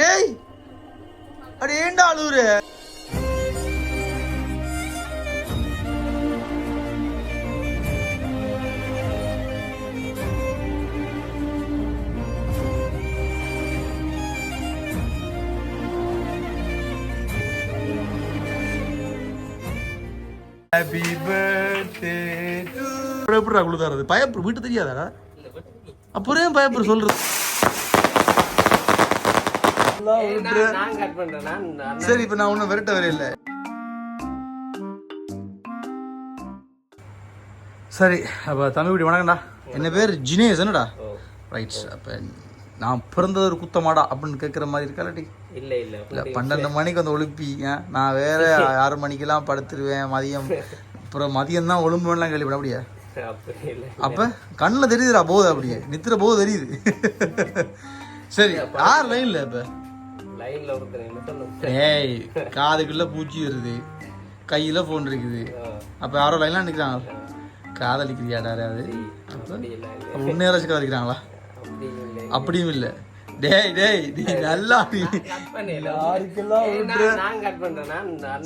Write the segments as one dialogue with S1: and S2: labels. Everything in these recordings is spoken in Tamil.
S1: டேய் அட ஏன்டா அழுவுற? ஹாப்பி பர்த்டே எப்படி அழுதாரது பயப்பு வீட்டு தெரியாதாடா? அப்புறம் ஏன் பயப்பட சொல்றது விட்டுரு.
S2: நான் கட் பண்றேன் நான் நான்
S1: சரி இப்ப நான் ஒன்னும் விரட்ட வரையில. சரி அப்ப தமிழ் வீடு வணக்கம்டா என்ன பேர்? ஜினேஷ் என்னடா? ரைட் அப்ப நான் பிறந்தது ஒரு குத்தமாடா அப்படின்னு கேட்குற மாதிரி இருக்கா இல்லாட்டி?
S2: இல்ல இல்ல
S1: இல்லை பன்னெண்டு மணிக்கு வந்து ஒழுப்பி ஏன் நான் வேற ஆறு மணிக்கெல்லாம் படுத்துருவேன் மதியம். அப்புறம் மதியம் தான் ஒழும்புலாம் கேள்விப்பட அப்படியே? அப்ப கண்ணில் தெரியுதுடா போகுது அப்படியே நித்திர போது தெரியுது. சரி யார் லைன்ல இப்ப.
S2: லைன்ல ஒருத்தர் என்ன சொல்லுங்க
S1: ஏய் காதுக்குள்ள பூச்சி வருது. கையில போன் இருக்குது. அப்ப யாரோ லைன்லாம் நிக்கிறாங்க காதலிக்கிறியாடா யாராவது
S2: அப்படி இல்ல
S1: அப்ப உன்னை யாராச்சும் காதலிக்கிறாங்களா? அப்படியும் இல்ல டேய் டேய் நீ. நல்லா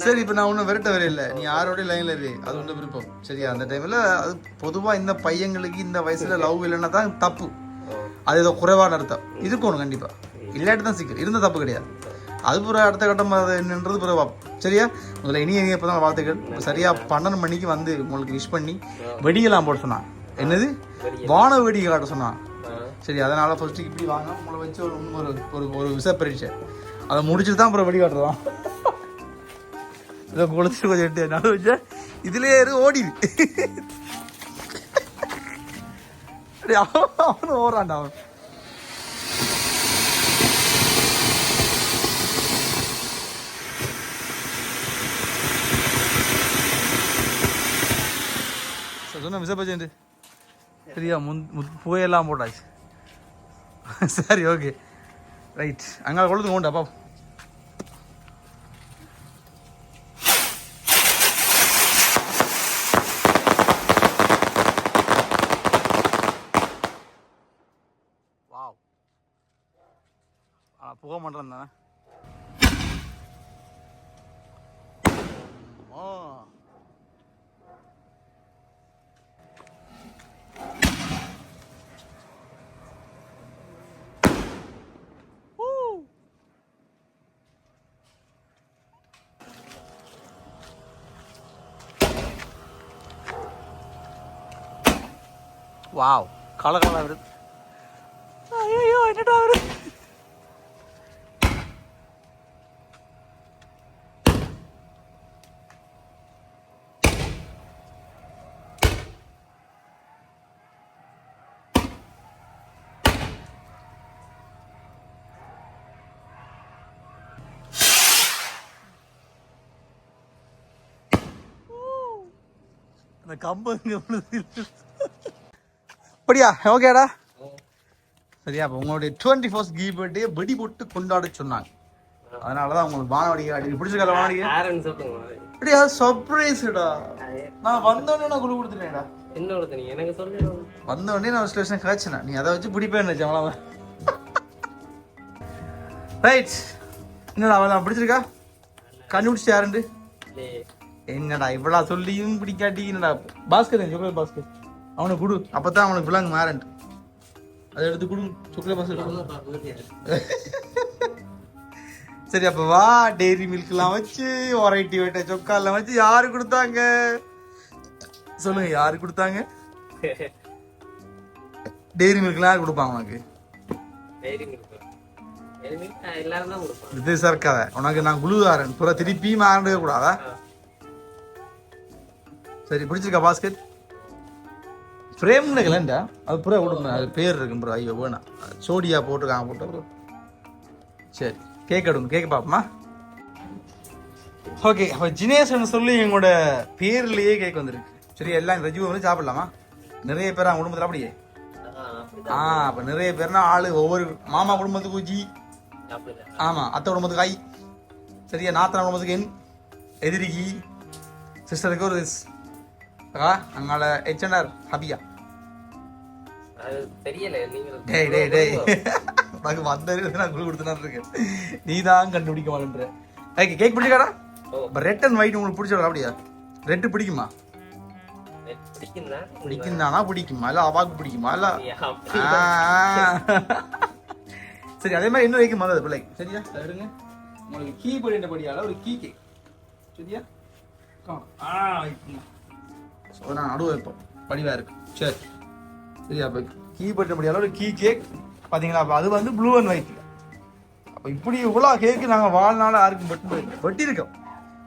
S1: சரி இப்ப நான் ஒன்றும் விரட்ட வரையில. நீ யாரோட லைன்ல இரு. அது ஒன்றும் விருப்பம். சரியா? அந்த டைம்ல அது பொதுவா இந்த பையங்களுக்கு இந்த வயசுல லவ் இல்லைன்னா தான் தப்பு. அது ஏதோ குறைவான அர்த்தம் இருக்கணும் கண்டிப்பா. இல்லாட்டி தான் சிக்கல் இருந்த தப்பு கிடையாது. அது பிறகு அடுத்த கட்டம் அது என்னன்றது பிறகு. சரியா? முதல்ல இனிய இனிய தான் வாழ்த்துக்கள். இப்ப சரியா பன்னெண்டு மணிக்கு வந்து உங்களுக்கு விஷ் பண்ணி வெடிகளாம் போட சொன்னான். என்னது? வான வெடிகை காட்ட சொன்னான். சரி அதனால ஃபர்ஸ்ட் இப்படி வாங்க. உங்களை வச்சு ஒரு ஒரு ஒரு ஒரு விச பரீட்சை. அதை முடிச்சுட்டு தான் அப்புறம் வெடி காட்டுறோம். இதை கொளுத்து கொஞ்சம் எட்டு நடு வச்ச இதுலயே இரு ஓடிடு அவன் ஓடுறான்டா அவன். சொன்ன விச பச்சேண்டு சரியா முன் புகையெல்லாம் போட்டாச்சு. சரி ஓகே ரைட் அங்கே கொழுந்து உண்டா பாப்போம் வாவ் ஆ புகை பண்ணுறேன் தானே ஓ வாவ் கலர் கலர் வருது ஐயோ என்னடா வருது அந்த கம்பு இங்க விழுது. அப்படியா? ஓகேடா. சரியா அப்போ உங்களுடைய டுவெண்ட்டி ஃபர்ஸ்ட் கீ பர்த்டே வெடி போட்டு கொண்டாட சொன்னாங்க. அதனால தான் உங்களுக்கு வானவடிக்கை அடி பிடிச்சிருக்கல வானவடிக்கை அப்படியா சர்ப்ரைஸ்டா நான் வந்தோடனே நான் குழு கொடுத்துட்டேன்டா.
S2: என்ன எனக்கு
S1: வந்தோடனே நான் ஸ்டேஷன் காய்ச்சினேன் நீ அதை வச்சு பிடிப்பேன்னு அவ்வளோ ரைட் என்னடா அவன் பிடிச்சிருக்கா? கண்டுபிடிச்சு யாருண்டு என்னடா இவ்வளோ சொல்லியும் பிடிக்காட்டி என்னடா? பாஸ்கர் பாஸ்கர். அவனுக்கு கொடு. அப்பதான் அவனுக்கு விலங்கு மாறன்ட்டு. அதை எடுத்து கொடு. பாஸ்கர் கொடு. சரி அப்ப வா டெய்ரி மில்க்லாம் வச்சு ஒரைட்டி வெட்ட சொக்காலாம் வச்சு யாரு கொடுத்தாங்க? சொல்லுங்க யாரு கொடுத்தாங்க? டெய்ரி மில்க்லாம் யார் கொடுப்பாங்க உனக்கு?
S2: மில்க் மில்க்
S1: இது சர்க்காத உனக்கு நான் குழுதாரன் புற திருப்பி மாறவே கூடாதா? சரி பிடிச்சிருக்கா பாஸ்கெட் ஃப்ரேம்னு கலண்டா அது புற விடுங்க அது பேர் இருக்கும் ப்ரோ ஐயோ வேணாம் சோடியா போட்டுருக்காங்க போட்டு bro. சரி கேக் எடுங்க. கேக் பாப்போமா ஓகே அப்போ ஜினேஷன் சொல்லி எங்களோட பேர்லயே கேக் வந்திருக்கு. சரி எல்லாம் ரஜிவ் வந்து சாப்பிடலாமா? நிறைய பேர் அவங்க குடும்பத்தில் அப்படியே.
S2: ஆ,
S1: அப்போ நிறைய பேர்னா ஆளு ஒவ்வொரு மாமா குடும்பத்துக்கு ஜி
S2: அப்படிதான்.
S1: ஆமா அத்தை குடும்பத்துக்கு ஐ. சரியா நாத்தனா குடும்பத்துக்கு என். எதிரிக்கு. சிஸ்டருக்கு ஒரு அங்கால ஹெச்என்ஆர் ஹபியா. டேய் டேய் டேய். உனக்கு வந்தது நான் குழு கொடுத்துட்டு இருக்கேன். நீ தான் கண்டுபிடிக்க மாட்டேன்ற ஓகே கேக் பிடிக்காடா ரெட் அண்ட் ஒயிட் உங்களுக்கு பிடிச்சா அப்படியா? ரெட்டு பிடிக்குமா?
S2: பிடிக்கும்னா
S1: பிடிக்குந்தானா பிடிக்குமா? இல்ல அவாக்கு பிடிக்குமா? இல்ல. சரி அதே மாதிரி இன்னும் வைக்கும் மதம் பிள்ளை. சரியா? எடுங்க. உங்களுக்கு கீ ஒரு கீ கேக் சரியா. ஆ. ஸோ நான் நடுவு வைப்போம் படிவா இருக்கு. சரி. சரியா? அப்போ கீ படியால ஒரு கீ கேக் பாத்தீங்களா? அப்போ அது வந்து ப்ளூ அண்ட் ஒயிட் அப்போ இப்படி இவ்வளோ கேக்கு நாங்கள் வாழ்நாள் யாருக்கும் வெட்டினது வெட்டி இருக்கோம்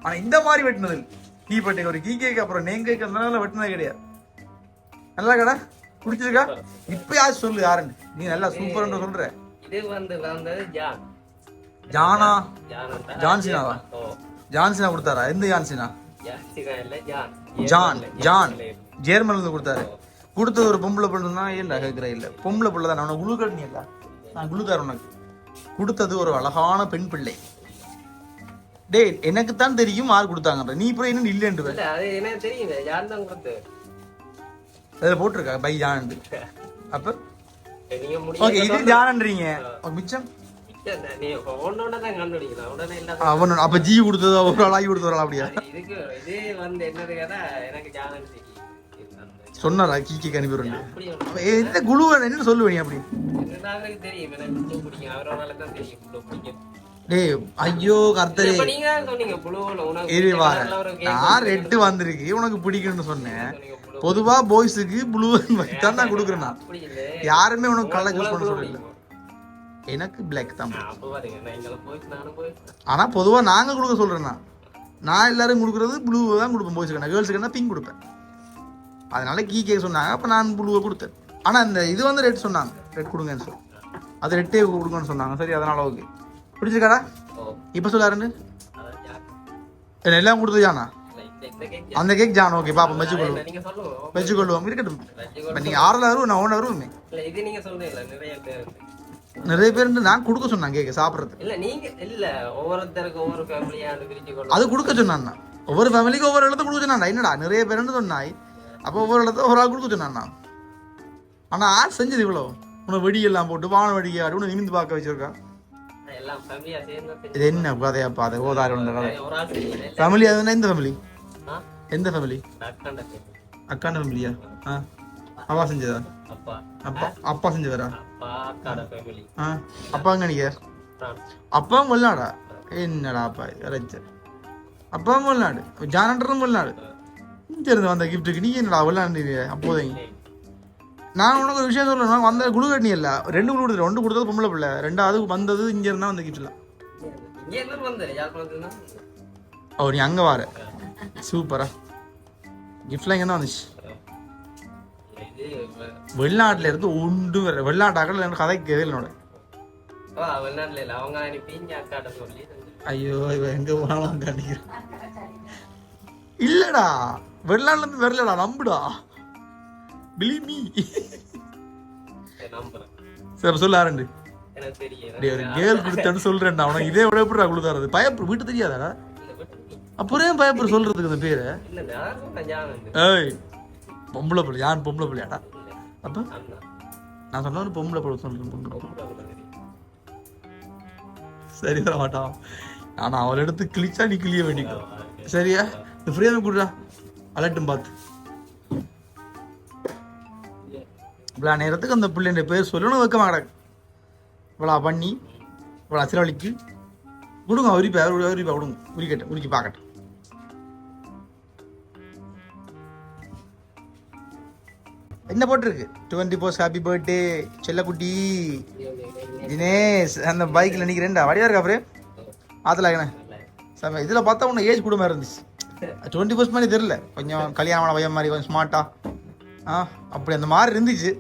S1: ஆனால் இந்த மாதிரி வெட்டினது. கீ பட்டை ஒரு கீ கேக் அப்புறம் நேம் கேக் அந்த வெட்டினது கிடையாது. நல்லா கடை பிடிச்சிருக்கா? இப்ப யார் சொல்லு யாருன்னு. நீ நல்லா சூப்பர்னு சொல்ற.
S2: இது வந்து வந்தது ஜான்.
S1: ஜான்சினாவா? ஜான்சினா கொடுத்தாரா? எந்த ஜான்சினா?
S2: ஜான்.
S1: ஜான். ஜேர்மன்ல இருந்து கொடுத்தாரு. கொடுத்தது ஒரு பொம்பளை பிள்ளை தான் ஏன்டா கேட்கிற இல்ல. பொம்பளை பிள்ளை தான். உனக்கு குழு கட்டினி இல்ல. நான் குழு தரேன் உனக்கு. கொடுத்தது ஒரு அழகான பெண் பிள்ளை. டேய் எனக்கு தான் தெரியும் யார் கொடுத்தாங்க நீ இப்போ என்ன இல்லைன்ட்டு
S2: இல்ல
S1: அதில் போட்டிருக்கா? பை ஜான் அப்ப? ஓகே இது ஜானன்றீங்க மிச்சம்?
S2: நீ இல்ல
S1: அவன் அப்ப ஜி கொடுத்தது? ஒரு ஆள் ஆகி கொடுத்தது? அப்படியா
S2: இதுக்கு இது வந்து என்னது எனக்கு ஜானன்
S1: சொன்னாரா? கீக்கி அப்ப எந்த குழு என்ன சொல்லுவேன் அப்படி? டேய் ஐயோ கர்த்தரே. நான் ரெட்டு வந்திருக்கு? உனக்கு பிடிக்கும்னு சொன்னேன். பொதுவா பாய்ஸுக்கு ப்ளூ தான் நான் கொடுக்குறேன் யாருமே உனக்கு கலர் சூஸ் பண்ண சொல்லல. எனக்கு பிளாக் தான் ஆனா பொதுவா நாங்க கொடுக்க சொல்றேன் நான். நான் எல்லாரும் கொடுக்குறது ப்ளூ தான் கொடுப்பேன். பாய்ஸுக்கு நான் கேர்ள்ஸுக்கு பிங்க் கொடுப்பேன். அதனால கீ கேக் சொன்னாங்க. அப்ப நான் ப்ளூவை கொடுத்தேன். ஆனா இந்த இது வந்து ரெட் சொன்னாங்க. ரெட் கொடுங்கன்னு சொல்லி. அது ரெட்டே கொடுங்கன்னு சொன்னாங்க. சரி அதனால ஓகே பிடிச்சிருக்காடா இப்ப சொல்லாருன்னு எல்லாம் கொடுத்தது ஜானா? அந்த கேக் ஜான். ஓகே பாப்பா
S2: இல்ல, நீங்க சொல்லுங்க.
S1: வச்சுக்கொள்ளுவோம் இருக்கட்டும். நீங்கள் ஆறில் வரும் நான் ஒன்று வருவோமே
S2: நீங்க நிறைய பேர்
S1: பேர் நான் கொடுக்க சொன்னாங்க கேட்க சாப்பிட்றதுக்கு
S2: இல்ல நீங்க இல்ல ஒவ்வொருத்தருக்கு ஒவ்வொரு ஃபேமிலியா அது
S1: கொடுக்க சொன்னான். ஒவ்வொரு ஃபேமிலிக்கும் ஒவ்வொரு இடத்த கொடுக்க சொன்னான் என்னடா நிறைய பேருன்னு சொன்னாய். அப்போ ஒவ்வொரு இடத்த ஒரு ஆள் கொடுக்க சொன்னான் ஆனால் ஆள் செஞ்சது இவ்வளோ உன்னை வெடியெல்லாம் போட்டு வான வெடிக்கை உன்னை நிமிந்து பார்க்க வச்சிருக்கா. இது என்ன கதையாப்பா அது ஓதாரு. ஃபேமிலி அதுன்னா எந்த ஃபேமிலி? எந்த ஃபேமிலி
S2: அக்காண்ட
S1: ஃபேமிலியா ஆ. அப்பா செஞ்சதா?
S2: அப்பா.
S1: அப்பா அப்பா செஞ்சவரா?
S2: அப்பா
S1: ஆ. அப்பா நிற்கார் அப்பாவும் வெளிநாடா? என்னடா அப்பா இறைச்ச அப்பாவும் வெளிநாடு. ஜானண்டரும் வெளிநாடு. இருந்து வந்த கிஃப்ட்டுக்கு நீ என்னடா வெளிநாடு அப்போதைங்க நான் உனக்கு ஒரு விஷயம் சொல்லணும் வந்த குழு கட்டி இல்ல. ரெண்டு குழு கொடுத்துரு. ஒன்று கொடுத்தது பொம்பளை பிள்ளை. ரெண்டாவது வந்தது இங்க இருந்தா வந்த கிஃப்ட்ல
S2: இங்க இருந்து வந்தாரு யாழ்ப்பாணத்துல
S1: ஓ நீ அங்க வார. சூப்பரா கிஃப்ட்லாம் இங்க தான் வந்துச்சு? வெளிநாட்டுல இருந்து ஒன்று வர வெளிநாட்டாக்கள் எனக்கு என்னோட.
S2: அக்காட்ட சொல்லி செஞ்சு.
S1: ஐயோ இவ எங்க போனாலும் காட்டிக்கிறேன் இல்லடா. வெளிநாட்டுல இருந்து வரலடா நம்புடா. பிலீவ் மீ
S2: சரி,
S1: சொல்ல ஆரண்டு. ஒரு கேர்ள் கொடுத்தேன்னு சொல்றேன்டா. உனக்கு இதே விட எப்படிடா கொடுத்தாரு பயப்பு வீட்டு தெரியாதாடா அப்புறம் ஏன் பயப்புற சொல்றதுக்கு இந்த பேரு. ஏய் பொம்பளை பிள்ளை யான் பொம்பளை பிள்ளையாடா? அப்ப? நான் சொன்ன பொம்பளை பிள்ளை சொல்றேன். சரி வர மாட்டான் ஆனா அவளை எடுத்து கிழிச்சா நீ கிளிய வேண்டிக்கும் சரியா? இந்த ஃப்ரேம் கொடுடா. அலட்டும் பார்த்து. இவ்வளோ நேரத்துக்கு அந்த பிள்ளைன்ற பேர் சொல்லணும் வைக்க மாட்டேன் இவ்வளோ பண்ணி இவ்வளோ சிலவழிக்கு. கொடுங்க உரிப்பா உரிப்பா கொடுங்க உரிக்கட்டும் உரிக்கி பார்க்கட்டும். என்ன போட்டிருக்கு? டுவெண்ட்டி போஸ் ஹாப்பி பர்த்டே செல்லக்குட்டி. தினேஷ் அந்த பைக்கில் நிற்கிறேன்டா வடிவா இருக்கா அப்புறம் ஆத்தல என்ன? சாமி இதில் பார்த்தா உன்னை ஏஜ் கூட மாதிரி இருந்துச்சு. டுவெண்ட்டி ஃபர்ஸ்ட் மாதிரி தெரில கொஞ்சம் கல்யாணமான பையன் மாதிரி கொஞ்சம் ஸ்மார்ட்டா ஆ. அப்படி அந்த மாதிரி இருந்துச்சு.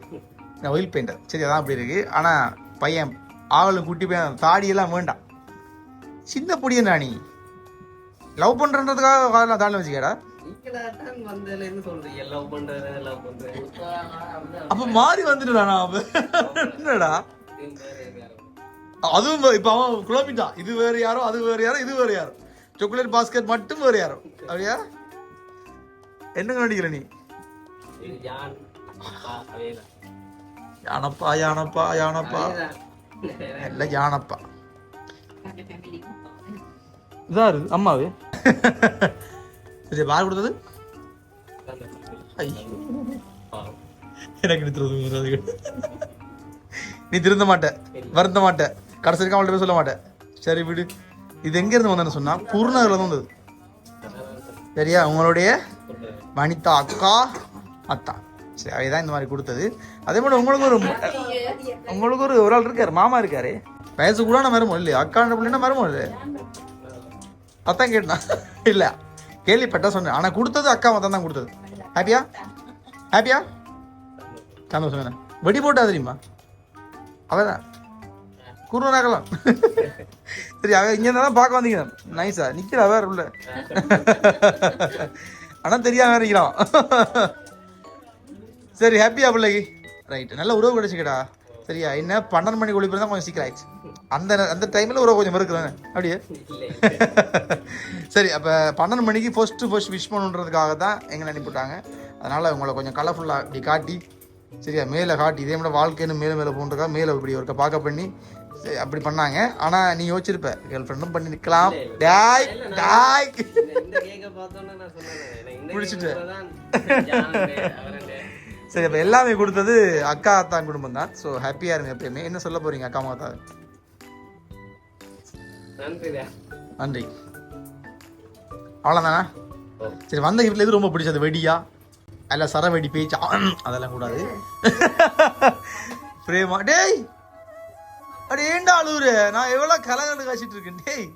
S1: நான் ஒயில் பெயிண்டர் சரி அதான் அப்படி இருக்கு. ஆனால் பையன் ஆவலும் குட்டி பையன் தாடியெல்லாம் வேண்டாம். சின்ன பொடியன் நீ லவ் பண்ணுறதுக்காக காதலாம் தாண்டி வச்சுக்கடா. அப்போ மாறி வந்துடுறானா என்னடா. அதுவும் இப்ப அவன் குழப்பிட்டான் இது வேற யாரோ அது வேற யாரோ இது வேற யாரோ. சாக்லேட் பாஸ்கெட் மட்டும் வேற யாரோ. அப்படியா? என்ன நடிக்கிற நீ. யானப்பா யானப்பா யானப்பா. எல்லாம் ஜானப்பா இதாரு அம்மாவு. சரி பார் கொடுத்தது. எனக்கு நீ திருந்த வராது. நீ திருந்த மாட்ட வருந்த மாட்ட. கடைசி அவள்கிட்ட போய் சொல்ல மாட்டேன் சரி விடு. இது எங்க இருந்து வந்தேன்னு சொன்னா குருநகர்ல இருந்து வந்தது. சரியா? உங்களுடைய வனிதா அக்கா அத்தா. சரி அவைதான் இந்த மாதிரி கொடுத்தது. அதே மாதிரி உங்களுக்கு ஒரு உங்களுக்கு ஒரு ஒரு ஆள் இருக்கார் மாமா இருக்காரு. வயசு கூட நான் மருமோ இல்லையா? அக்காண்ட பிள்ளைன்னா மருமோ இல்லை அத்தான் கேட்டா இல்லை கேள்விப்பட்டா சொன்னேன். ஆனால் கொடுத்தது அக்கா மொத்தம் தான் கொடுத்தது. ஹாப்பியா ஹாப்பியா சந்தோஷம் வேணா வெடி போட்டா தெரியுமா? அவதான் குருவனாகலாம் சரி அவ இங்க இருந்தாலும் பார்க்க வந்தீங்க நைஸா நிக்கிறா வேற உள்ள. ஆனா தெரியாம வேற சரி ஹாப்பியா பிள்ளைக்கு. ரைட் நல்ல உறவு கிடைச்சிக்கடா. சரியா? என்ன? பன்னெண்டு மணிக்கு ஒளிப்பு தான் கொஞ்சம் சீக்கிரம் ஆயிடுச்சு. அந்த அந்த டைம்ல உறவு கொஞ்சம் இருக்குதானே அப்படியே? சரி அப்போ பன்னெண்டு மணிக்கு ஃபர்ஸ்ட் ஃபர்ஸ்ட் விஷ் பண்ணுன்றதுக்காக தான் எங்களை அனுப்பிவிட்டாங்க. அதனால உங்களை கொஞ்சம் கலர்ஃபுல்லாக இப்படி காட்டி சரியா? மேலே காட்டி இதே மாதிரி வாழ்க்கைன்னு மேலே மேலே போன்றக்கா மேலே இப்படி ஒருக்க பார்க்க பண்ணி சரி, அப்படி பண்ணாங்க. ஆனால் நீ யோசிச்சிருப்ப கேர்ள் ஃப்ரெண்டும் பண்ணி நிற்கலாம் டாய் டாய். பிடிச்சிட்டு. சரி அப்போ எல்லாமே கொடுத்தது அக்கா அத்தான் குடும்பம் தான். ஸோ ஹாப்பியாக இருங்க எப்பயுமே. என்ன சொல்ல போறீங்க அக்கா மாதா
S2: நன்றிடா.
S1: நன்றி. அவ்வளோதானா. சரி வந்த கிஃப்ட்ல எது ரொம்ப பிடிச்சது? வெடியா? அல்ல சர வெடி பேச்சு? அதெல்லாம் கூடாது. பிரேமா டேய்! அப்படி ஏண்டா அழுவுற? நான் எவ்வளோ கலகண்டு காய்ச்சிட்டு இருக்கேன். டேய்.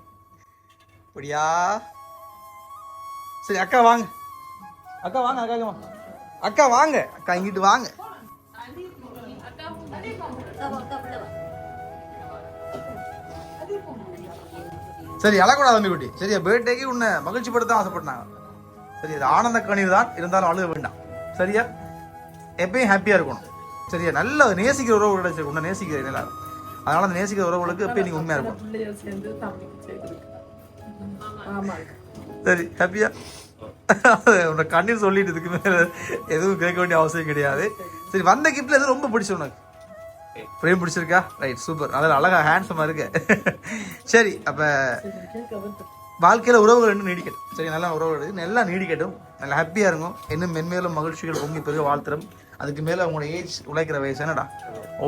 S1: அப்படியா? சரி அக்கா வாங்க. அக்கா வாங்க அக்கா வாங்க அக்கா வாங்க. அக்கா இங்கிட்டு வாங்க. சரி அழக்கூடாது தம்பி குட்டி. சரியா பர்த்டேக்கு உன்னை மகிழ்ச்சி படுத்த ஆசைப்பட்டாங்க. சரி இது ஆனந்த கனிவு தான். இருந்தாலும் அழுக வேண்டாம். சரியா? எப்பயும் ஹாப்பியாக இருக்கணும். சரியா? நல்ல நேசிக்கிற உறவு கிடைச்சிருக்கு உன்னை நேசிக்கிறேன் எல்லாரும். அதனால அந்த நேசிக்கிற உறவுகளுக்கு எப்பயும் நீங்க உண்மையா இருக்கணும்
S3: பிள்ளைகள் சேர்ந்து தம்பிக்கு செய்திருக்கு ஆமா
S1: சரி ஹாப்பியா உன்னை கண்ணீர் சொல்லிட்டு இதுக்கு மேல எதுவும் கேட்க வேண்டிய அவசியம் கிடையாது. சரி வந்த கிஃப்ட்ல எது ரொம்ப பிடிச்ச உனக்கு? பிரேம் பிடிச்சிருக்கா? ரைட் சூப்பர் அதில் அழகா ஹேண்ட்ஸமா இருக்கு. சரி அப்ப வாழ்க்கையில உறவுகள் இன்னும் நீடிக்கட்டும். சரி நல்லா உறவுகள். நல்லா நீடிக்கட்டும். நல்லா ஹாப்பியா இருக்கும் இன்னும் மென்மேலும் மகிழ்ச்சிகள் பொங்கி பெருக வாழ்த்துறோம். அதுக்கு மேல உங்களோட ஏஜ் உழைக்கிற வயசு என்னடா?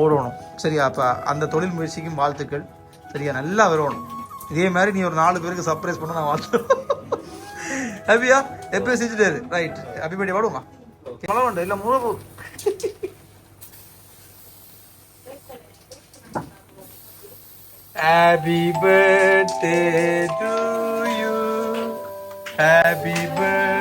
S1: ஓடணும். சரியா? அப்ப அந்த தொழில் முயற்சிக்கும் வாழ்த்துக்கள். சரியா? நல்லா வரணும். இதே மாதிரி நீ ஒரு நாலு பேருக்கு சர்ப்ரைஸ் பண்ண நான் வாழ்த்துறோம் ஹாப்பியா எப்பயும் செஞ்சுட்டாரு ரைட் ஹாப்பி பர்த்டே பாடுமா மழை உண்டு இல்ல முழு Happy birthday to you. Happy birthday.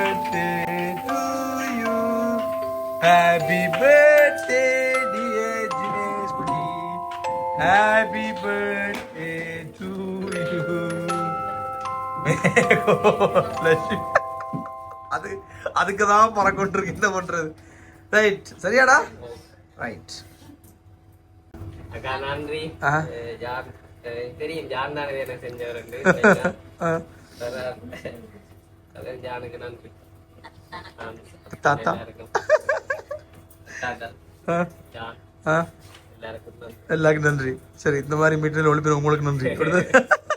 S1: Happy birthday, dear Jinesh Kuti. Happy birthday to you. May God bless you. அது அதுக்கு தான் பறக்கொண்டிருக்கு என்ன பண்றது ரைட் சரியாடா? ரைட்
S2: அக்கா நன்றி. ஜான் தெரியும் ஜான் தானே வேலை ஜானுக்கு நன்றி.
S1: தாத்தா. எல்லாருக்கும். நன்றி. சரி இந்த மாதிரி மீட்டில் ஒளிபெற உங்களுக்கு நன்றி.